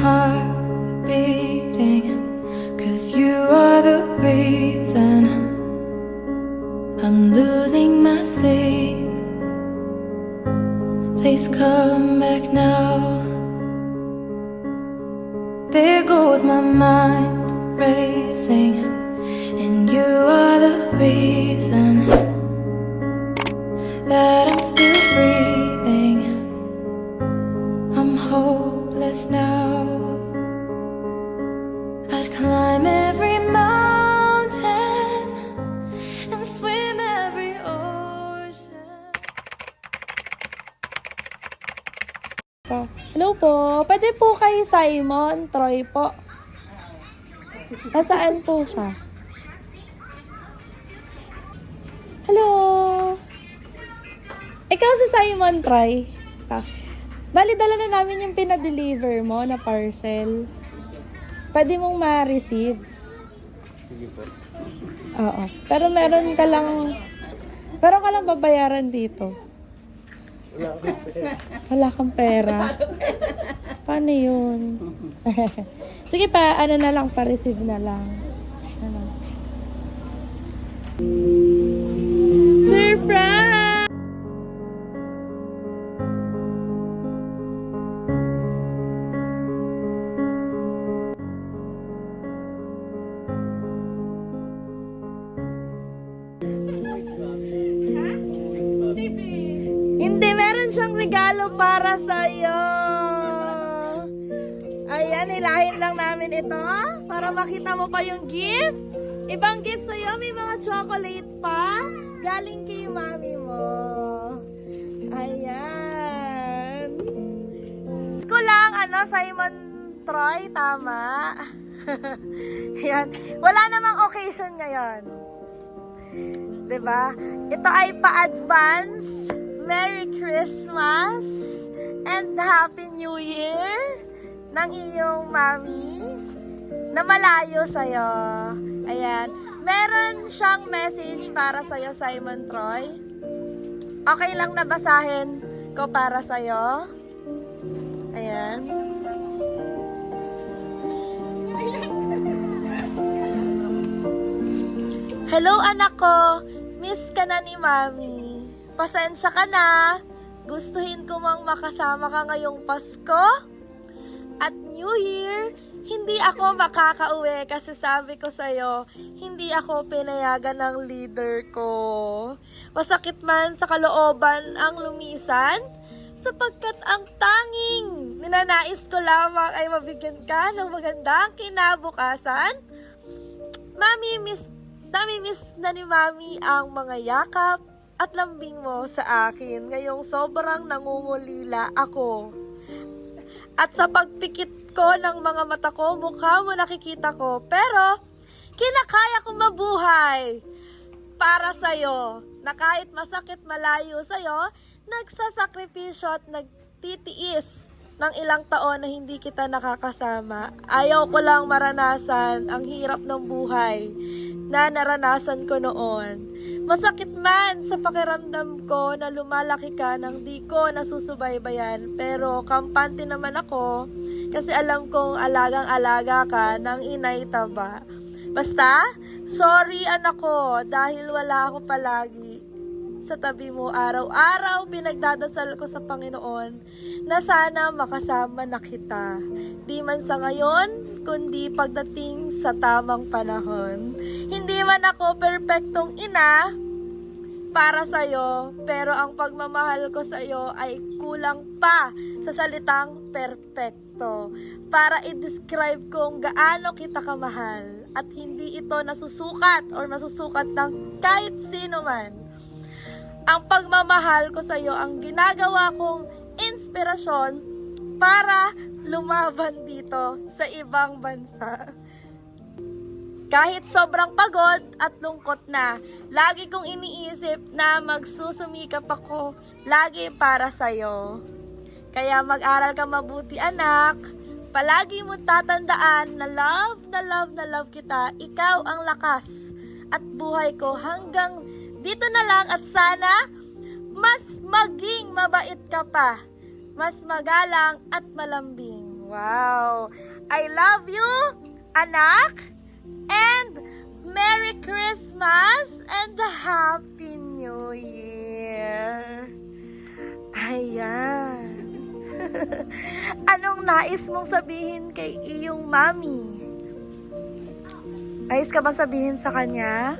heart beating. Cause you are the reason I'm losing my sleep. Please come back now. There goes my mind racing, and you are the reason that Hello. Pwede po kay Simon Troy po. Nasaan po siya? Hello. Ikaw si Simon Troy. Ah. Bali, dala na namin yung pinadeliver mo na parcel. Pwede mong ma-receive. Sige po. Oo. Pero meron ka lang, meron ka lang babayaran dito. Wala akong pera. Wala kang pera. Paano yun? Sige pa, ano na lang, pa-receive na lang. Ano? Surprise! Hindi, regalo para sa'yo. Ayan, hilahin lang namin ito para makita mo pa yung gift. Ibang gift sa'yo, may mga chocolate pa. Galing kay mami mo. Ayan. Ko lang, ano, Simon Troy, tama. Ayan. Wala namang occasion ngayon. 'Di ba? Ito ay pa-advance. Merry Christmas and Happy New Year ng iyong mami na malayo sa'yo. Ayan. Meron siyang message para sa'yo, Simon Troy. Okay lang na basahin ko para sa'yo. Ayan. Hello anak ko, miss ka na ni mami. Pasensya ka na. Gustuhin ko mang makasama ka ngayong Pasko at New Year. Hindi ako makakauwi kasi sabi ko sa'yo, hindi ako pinayagan ng leader ko. Masakit man sa kalooban ang lumisan, sapagkat ang tanging ninanais ko lamang ay mabigyan ka ng magandang kinabukasan. Mami, miss Nami-miss na ni Mami ang mga yakap at lambing mo sa akin. Ngayong sobrang nangungulila ako. At sa pagpikit ko ng mga mata ko, mukha mo nakikita ko. Pero, kinakaya kong mabuhay para sa'yo. Na kahit masakit malayo sa'yo, nagsasakripisyo at nagtitiis ng ilang taon na hindi kita nakakasama. Ayaw ko lang maranasan ang hirap ng buhay na naranasan ko noon. Masakit man sa pakiramdam ko na lumalaki ka nang di ko nasusubaybayan. Pero kampante naman ako kasi alam kong alagang-alaga ka ng inay taba. Basta, sorry anak ko dahil wala ako palagi sa tabi mo araw-araw pinagdadasal ko sa Panginoon na sana makasama na kita. Di man sa ngayon, kundi pagdating sa tamang panahon. Hindi man ako perpektong ina para sa'yo, pero ang pagmamahal ko sa'yo ay kulang pa sa salitang perpekto para i-describe kung gaano kita kamahal at hindi ito nasusukat or nasusukat ng kahit sino man ang pagmamahal ko sa iyo ang ginagawa kong inspirasyon para lumaban dito sa ibang bansa. Kahit sobrang pagod at lungkot na, lagi kong iniisip na magsusumikap ako lagi para sa'yo. Kaya mag-aral ka mabuti anak, palagi mo tatandaan na love na love na love kita, ikaw ang lakas at buhay ko hanggang dito na lang at sana mas maging mabait ka pa, mas magalang at malambing. Wow! I love you, anak! And Merry Christmas and Happy New Year! Ayan. Anong nais mong sabihin kay iyong mami? Nais ka ba sabihin sa kanya?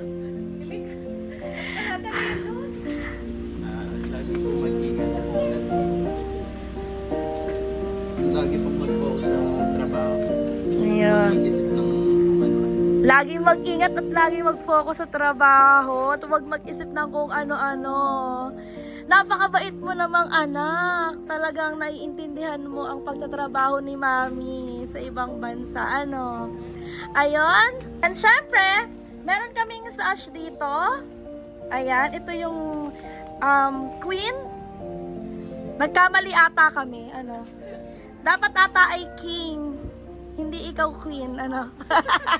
Lagi mag-ingat at lagi mag-focus sa trabaho at huwag mag-isip ng kung ano-ano. Napakabait mo namang anak. Talagang naiintindihan mo ang pagtatrabaho ni Mami sa ibang bansa. Ano? Ayon. And syempre, meron kaming sash dito. Ayan, ito yung um, queen. Nagkamali ata kami. Ano? Dapat ata ay king. Hindi ikaw queen. Ano?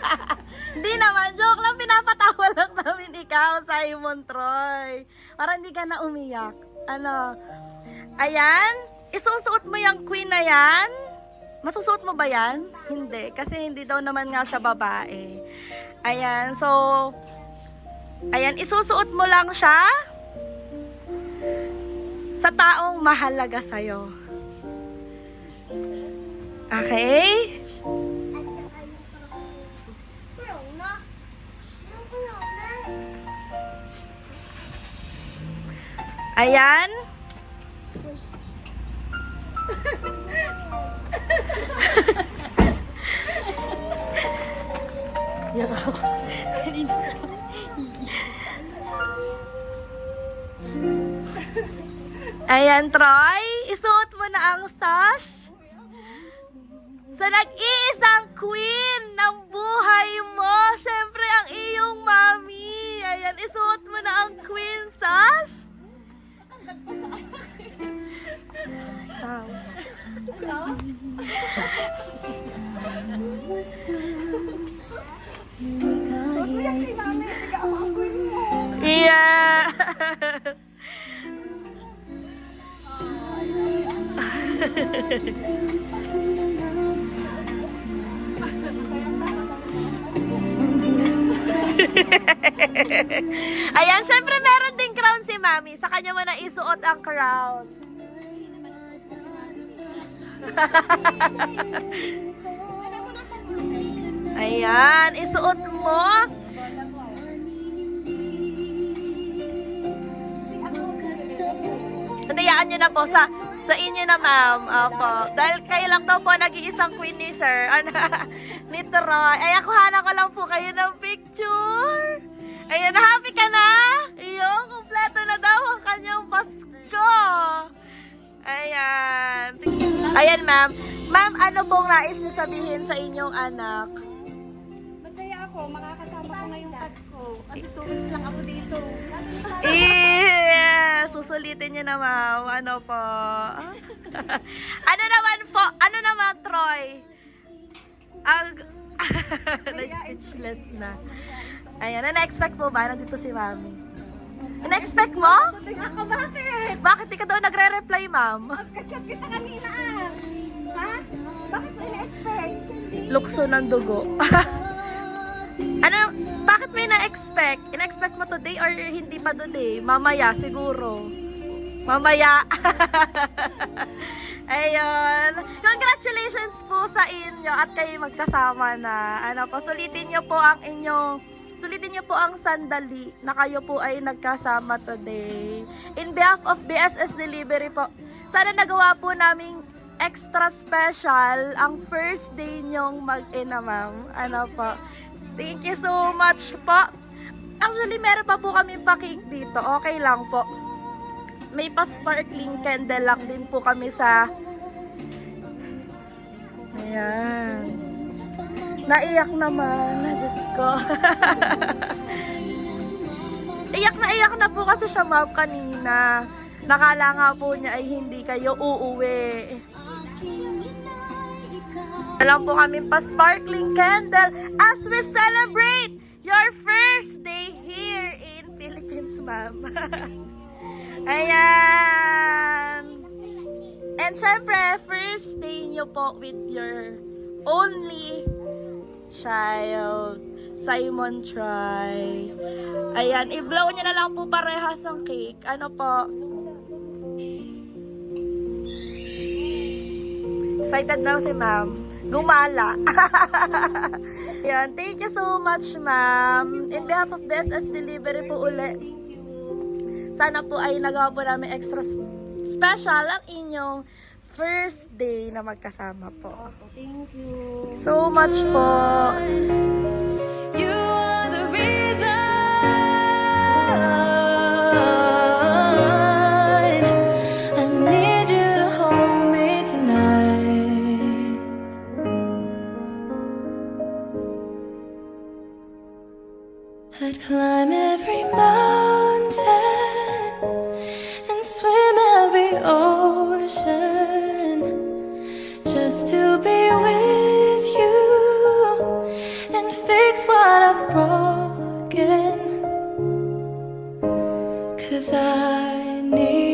Hindi naman, joke lang, pinapatawa lang namin ikaw, Simon Troy. Para hindi ka na umiyak. Ano, ayan, isusuot mo yung queen na yan. Masusuot mo ba yan? Hindi, kasi hindi daw naman nga siya babae. Ayan, so, ayan, isusuot mo lang siya sa taong mahalaga sa'yo. Okay? Ayan. Yak ako. Ayan, Troy. Isuot mo na ang sash. Sa nag-iisang queen ng buhay mo. Siyempre, ang iyong mami. Ayan, isuot mo na ang Ayan, syempre meron ding crown si Mami. Sa kanya mo na isuot ang crown. Ayan, isuot mo. Handayaan nyo na po sa sa inyo na ma'am. Opo. Dahil kayo lang daw po nag-iisang queen ni sir. Ano, ni Troy. Ay, kuhanan ko lang po kayo ng picture. Ayan, happy ka na? Iyo, kompleto na daw ang kanyang Pasko. Ayan. Ayan, ma'am. Ma'am, ano pong nais niyo sabihin sa inyong anak? Masaya ako, makakasama ko ngayong Pasko. Kasi two weeks lang ako dito. Yeah, susulitin niyo na ma'am. Ano po? ano naman po? Ano naman, Troy? Ang... Na-speechless na. Ayan, na-expect mo ba? Nandito si mami. Na-expect mo? Ako, bakit? Bakit di ka daw nagre-reply, ma'am? Kachat kita kanina ah. Ha? Bakit mo ina-expect? Lukso ng dugo. ano, bakit may na-expect? In-expect mo today or hindi pa today? Mamaya, siguro. Mamaya. Congratulations po sa inyo at kayo magkasama na. Ano po, sulitin niyo po ang inyong Sulitin niyo po ang sandali na kayo po ay nagkasama today. In behalf of BSS Delivery po, sana nagawa po naming extra special ang first day niyong mag-ina, ma'am. Ano po. Thank you so much po. Actually, meron pa po kami pa-cake dito. Okay lang po. May pa-sparkling candle lang din po kami sa... Ayan. Naiyak naman. Diyos ko. iyak na iyak na po kasi siya, ma'am, kanina. Nakala nga po niya ay hindi kayo uuwi. Alam po kami pa sparkling candle as we celebrate your first day here in Philippines, ma'am. Ayan. And syempre, first day nyo po with your only child. Simon Try. Ayan, i-blow nyo na lang po parehas ang cake. Ano po? Excited daw si ma'am. Gumala. Ayan, thank you so much, ma'am. In behalf of BSS Delivery po uli, sana po ay nagawa po namin extra special ang inyong first day na magkasama po. Thank you. So much po. You are the reason I need you to hold me tonight. I'd climb every mountain Cause I need